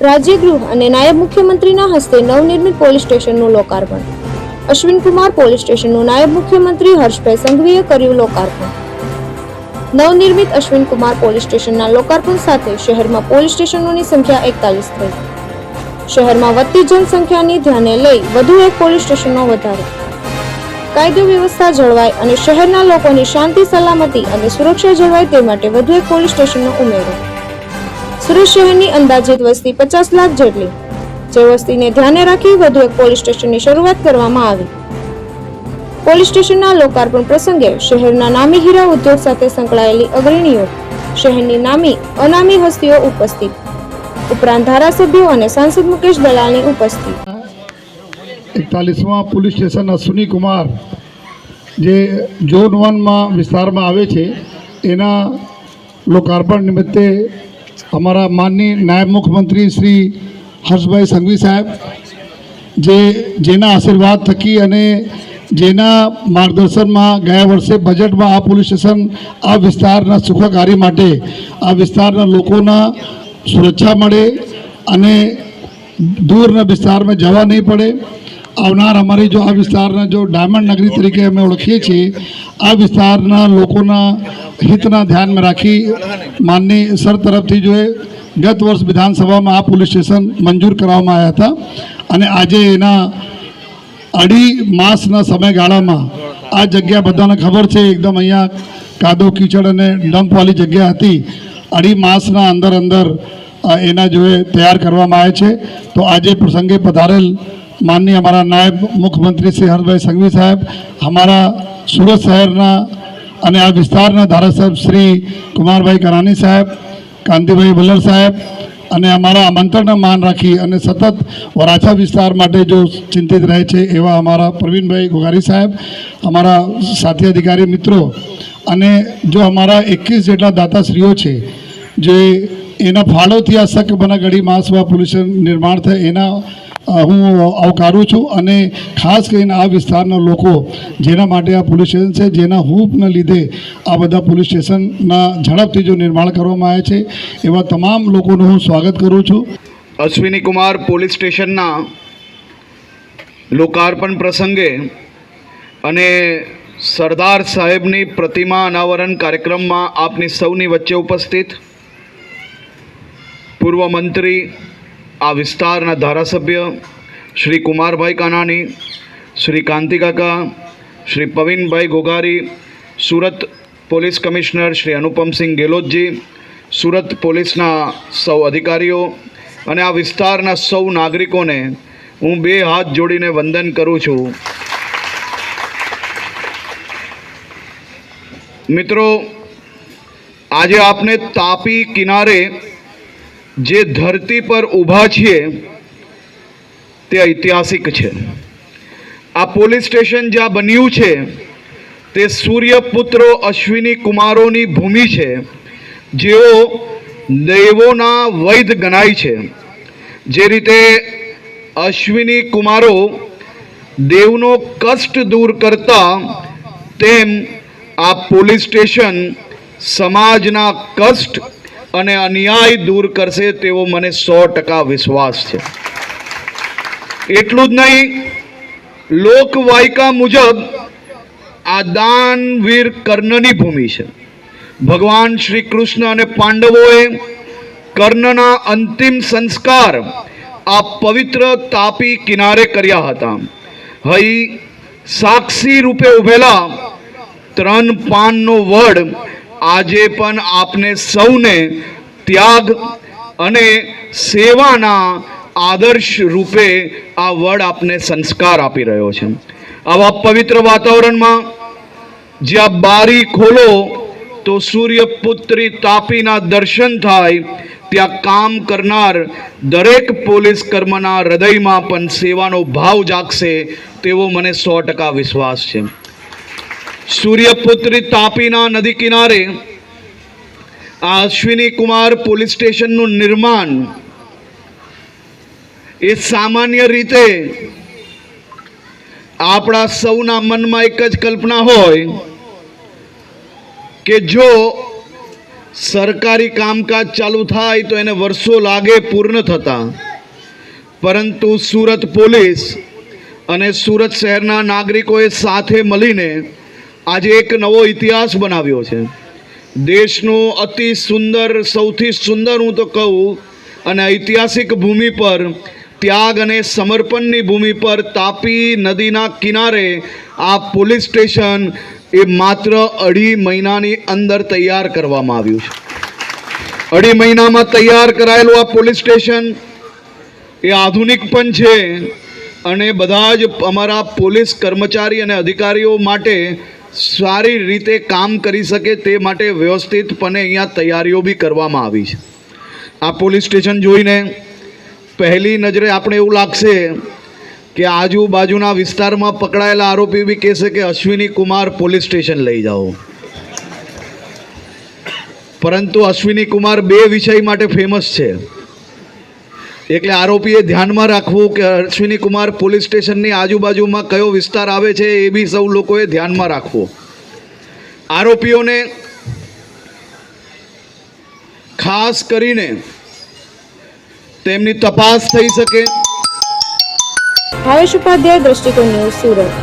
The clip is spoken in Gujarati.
રાજ્ય ગૃહ અને નાયબ મુખ્યમંત્રીના હસ્તે નવનિર્મિત પોલીસ સ્ટેશનનું લોકાર્પણ. અશ્વિન કુમાર પોલીસ સ્ટેશનનું નાયબ મુખ્યમંત્રી હર્ષભાઈ સંઘવીએ કર્યું લોકાર્પણ. નવનિર્મિત અશ્વિન કુમાર પોલીસ સ્ટેશનના લોકાર્પણ સાથે શહેરમાં પોલીસ સ્ટેશનોની સંખ્યા એકતાલીસ થઈ. શહેરમાં વધતી જનસંખ્યાની ધ્યાને લઈ વધુ એક પોલીસ સ્ટેશનનો વધારો. કાયદો વ્યવસ્થા જળવાય અને શહેરના લોકોની શાંતિ, સલામતી અને સુરક્ષા જળવાય તે માટે વધુ એક પોલીસ સ્ટેશનનો ઉમેરો. સુરત શહેરની અંદાજિત વસ્તી પચાસ લાખ જેટલી. જે વસ્તીને ધ્યાને રાખી વધુ એક પોલીસ સ્ટેશનની શરૂઆત કરવામાં આવી. પોલીસ સ્ટેશનના લોકાર્પણ પ્રસંગે શહેરના નામી હીરા ઉદ્યોગ સાથે સંકળાયેલી અગ્રણીઓ શહેરની નામી, અનામી હસ્તીઓ ઉપસ્થિત. ઉપરાંત ધારાસભ્યો અને સાંસદ મુકેશ દલાલની ઉપસ્થિત. એકતાલીસમાં પોલીસ સ્ટેશનના અશ્વિની કુમાર જે ઝોન વનમાં વિસ્તારમાં આવે છે, એના લોકાર્પણ નિમિત્તે અમારા માનની નાયબ મુખ્યમંત્રી શ્રી હર્ષભાઈ સંઘવી સાહેબ, જે જેના આશીર્વાદ થકી અને જેના માર્ગદર્શનમાં ગયા વર્ષે બજેટમાં આ પોલીસ સ્ટેશન, આ વિસ્તારના સુખાકારી માટે, આ વિસ્તારના લોકોના સુરક્ષા મળે અને દૂરના વિસ્તારમાં જવા નહીં પડે. આવનાર અમારી જો આ વિસ્તારના જો ડાયમંડ નગરી તરીકે અમે ઓળખીએ છીએ, આ વિસ્તારના લોકોના હિતના ધ્યાનમાં રાખી માનની સર તરફથી જો ગત વર્ષ વિધાનસભામાં આ પોલીસ સ્ટેશન મંજૂર કરવામાં આવ્યા હતા અને આજે એના અઢી માસના સમયગાળામાં આ જગ્યા બધાને ખબર છે, એકદમ અહીંયા કાદો, કીચડ અને ડમ્પવાળી જગ્યા હતી. અઢી માસના અંદર અંદર એના જોએ તૈયાર કરવામાં આવે છે. તો આજે પ્રસંગે પધારેલ માનનીય અમારા નાયબ મુખ્યમંત્રી શ્રી હર્ષભાઈ સંઘવી સાહેબ, અમારા સુરત શહેરના અને આ વિસ્તારના ધારાસભ્ય શ્રી કુમારભાઈ કરાની સાહેબ, કાંતિભાઈ ભલ્લર સાહેબ અને અમારા આમંત્રણને માન રાખી અને સતત વરાછા વિસ્તાર માટે જો ચિંતિત રહે છે એવા અમારા પ્રવીણભાઈ ગોગારી સાહેબ, અમારા સાથી અધિકારી મિત્રો અને જો અમારા એકવીસ જેટલા દાતાશ્રીઓ છે, જે એના ફાળોથી આ શક બના ગઢી મહાસભા પોલ્યુશન નિર્માણ થાય એના હું આવકારું છું અને ખાસ કરીને આ વિસ્તારના લોકો જેના માટે આ પોલીસ સ્ટેશન છે, જેના હૂંફના લીધે આ બધા પોલીસ સ્ટેશનના ઝડપથી જો નિર્માણ કરવામાં આવે છે, એવા તમામ લોકોનું હું સ્વાગત કરું છું. અશ્વિની કુમાર પોલીસ સ્ટેશનના લોકાર્પણ પ્રસંગે અને સરદાર સાહેબની પ્રતિમા અનાવરણ કાર્યક્રમમાં આપની સૌની વચ્ચે ઉપસ્થિત પૂર્વ મંત્રી આ વિસ્તારના ધારાસભ્ય શ્રી કુમારભાઈ કાનાણી, શ્રી કાંતિકાકા શ્રી પવિનભાઈ ઘોઘારી, સુરત પોલીસ કમિશનર શ્રી અનુપમસિંહ ગેહલોતજી સુરત પોલીસના સૌ અધિકારીઓ અને આ વિસ્તારના સૌ નાગરિકોને હું બે હાથ જોડીને વંદન કરું છું. મિત્રો, આજે આપને તાપી કિનારે જે ધરતી પર ઊભા છીએ, તે ઐતિહાસિક છે. આ પોલીસ સ્ટેશન જ્યાં બન્યું છે, તે સૂર્યપુત્રો અશ્વિની કુમારોની ભૂમિ છે, જેઓ દેવોના વૈધ ગણાય છે. જે રીતે અશ્વિની કુમારો દેવનો કષ્ટ દૂર કરતા, તેમ આ પોલીસ સ્ટેશન સમાજના કષ્ટ અને અન્યાય દૂર કરશે તેવો મને સો ટકા વિશ્વાસ છે. એટલું જ નહીં લોકવાયકા મુજબ આ દાનવીર કર્ણની ભૂમિ છે. ભગવાન શ્રી કૃષ્ણ અને પાંડવોએ કર્ણના અંતિમ સંસ્કાર આ પવિત્ર તાપી કિનારે કર્યા હતા. હઈ સાક્ષી રૂપે ઉભેલા ત્રણ પાનનો વડ આજે પણ આપને સૌને ત્યાગ અને સેવાના આદર્શ રૂપે આ વડ આપને સંસ્કાર આપી રહ્યો છે. આવા પવિત્ર વાતાવરણમાં જ્યાં બારી ખોલો, તો સૂર્યપુત્રી તાપીના દર્શન થાય, ત્યાં કામ કરનાર દરેક પોલીસ કર્મના હૃદયમાં પણ સેવાનો ભાવ જાગશે, તેવો મને સો ટકા વિશ્વાસ છે. સૂર્યપુત્રી તાપીના નદી કિનારે આ અશ્વિની કુમાર પોલીસ સ્ટેશનનું નિર્માણ એ સામાન્ય રીતે આપણા સૌના મનમાં એક જ કલ્પના હોય કે જો સરકારી કામકાજ ચાલુ થાય તો એને વર્ષો લાગે પૂર્ણ થતાં. પરંતુ સુરત પોલીસ અને સુરત શહેરના નાગરિકોએ સાથે મળીને આજે એક નવો ઇતિહાસ બનાવ્યો છે. દેશનું અતિ સુંદર, સૌથી સુંદર હું તો કહું, અને ઐતિહાસિક ભૂમિ પર, ત્યાગ અને સમર્પણની ભૂમિ પર તાપી નદીના કિનારે આ પોલીસ સ્ટેશન એ માત્ર અઢી મહિનાની અંદર તૈયાર કરવામાં આવ્યું છે. અઢી મહિનામાં તૈયાર કરાયેલું આ પોલીસ સ્ટેશન એ આધુનિક પણ છે અને બધા જ અમારા પોલીસ કર્મચારી અને અધિકારીઓ માટે સારી રીતે કામ કરી શકે તે માટે વ્યવસ્થિતપણે અહીંયા તૈયારીઓ બી કરવામાં આવી છે. આ પોલીસ સ્ટેશન જોઈને પહેલી નજરે આપણે એવું લાગશે કે આજુબાજુના વિસ્તારમાં પકડાયેલા આરોપી બી કહેશે કે અશ્વિની કુમાર પોલીસ સ્ટેશન લઈ જાઓ. પરંતુ અશ્વિની કુમાર બે વિષય માટે ફેમસ છે. એટલે આરોપીએ ધ્યાનમાં રાખવું કે અશ્વિની કુમાર પોલીસ સ્ટેશનની આજુબાજુમાં કયો વિસ્તાર આવે છે એ બી સૌ લોકોએ ધ્યાનમાં રાખવું. આરોપીઓને ખાસ કરીને તેમની તપાસ થઈ શકે. ભાવેશ ઉપાધ્યાય, દ્રષ્ટિકોણ ન્યૂઝ સુરત.